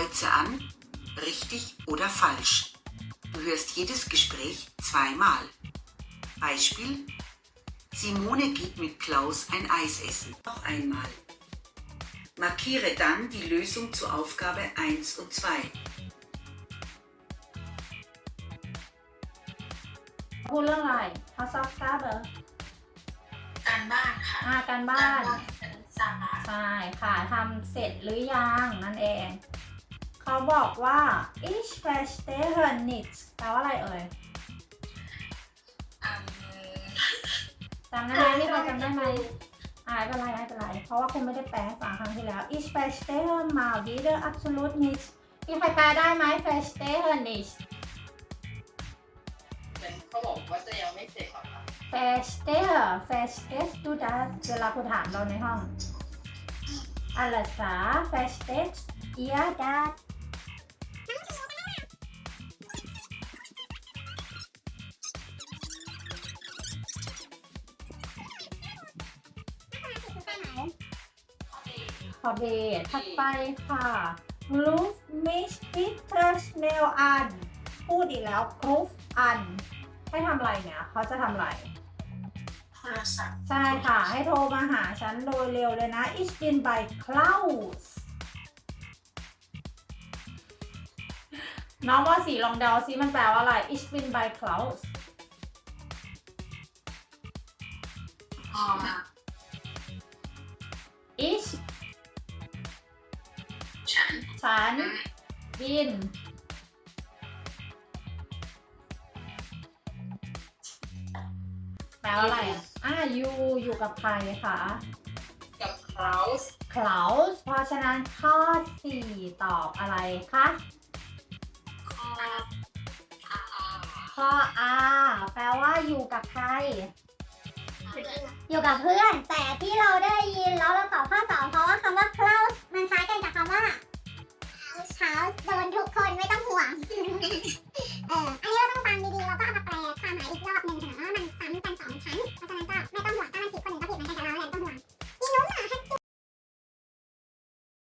Kreuze an, richtig oder falsch. Du hörst jedes Gespräch zweimal. Beispiel. Simone geht mit Klaus ein Eis essen. Noch einmal. Markiere dann die Lösung zur Aufgabe 1 und 2. พูดเรื่องอะไรทอสซับซาเบอร์ การบ้านค่ะ อ่าการบ้าน การสามารถ ใช่ค่ะทำเสร็จหรือยังนั่นเอง เขาบอกว่า each vegetable needs แปลว่าอะไรเอ่ยอืมจำได้ไหมนี่พอจำได้ไหมอ่าไม่เป็นไรไม่เป็นไร เพราะว่าคุณไม่ได้แปลให้ฟังครั้งที่แล้ว each vegetable มา with absolute needs มีใครแปลได้ไหม vegetable needs เหมือนเขาบอกว่าจะยังไม่เสร็จหรอกค่ะ vegetable vegetable ดูดัสเวลาคุณถามเราในห้องอะไรสา vegetable เอี ขอเบสถัดไปค่ะ roof miss bitter smell an พูดอีกแล้ว proof an ให้ทำอะไรเนี่ยเขาจะทำอะไร โทรศัพท์ใช่ค่ะ ให้โทรมาหาฉันโดยเร็วเลยนะ ich bin bei Klaus น้องว่าสีลองเดาซิมันแปลว่าอะไร ich bin bei Klaus พอ ฉันฉัน บิน แปลว่าอะไรอะอ่าอยู่อยู่กับใครคะกับคลาส Klaus เพราะฉะนั้นข้อ4ตอบอะไรคะ ข้ออาข้อ R แปลว่าอยู่กับใครอยู่กับเพื่อนแต่ที่เราได้ยินแล้วเราตอบข้อสองเพราะว่าคำว่า close มันคล้า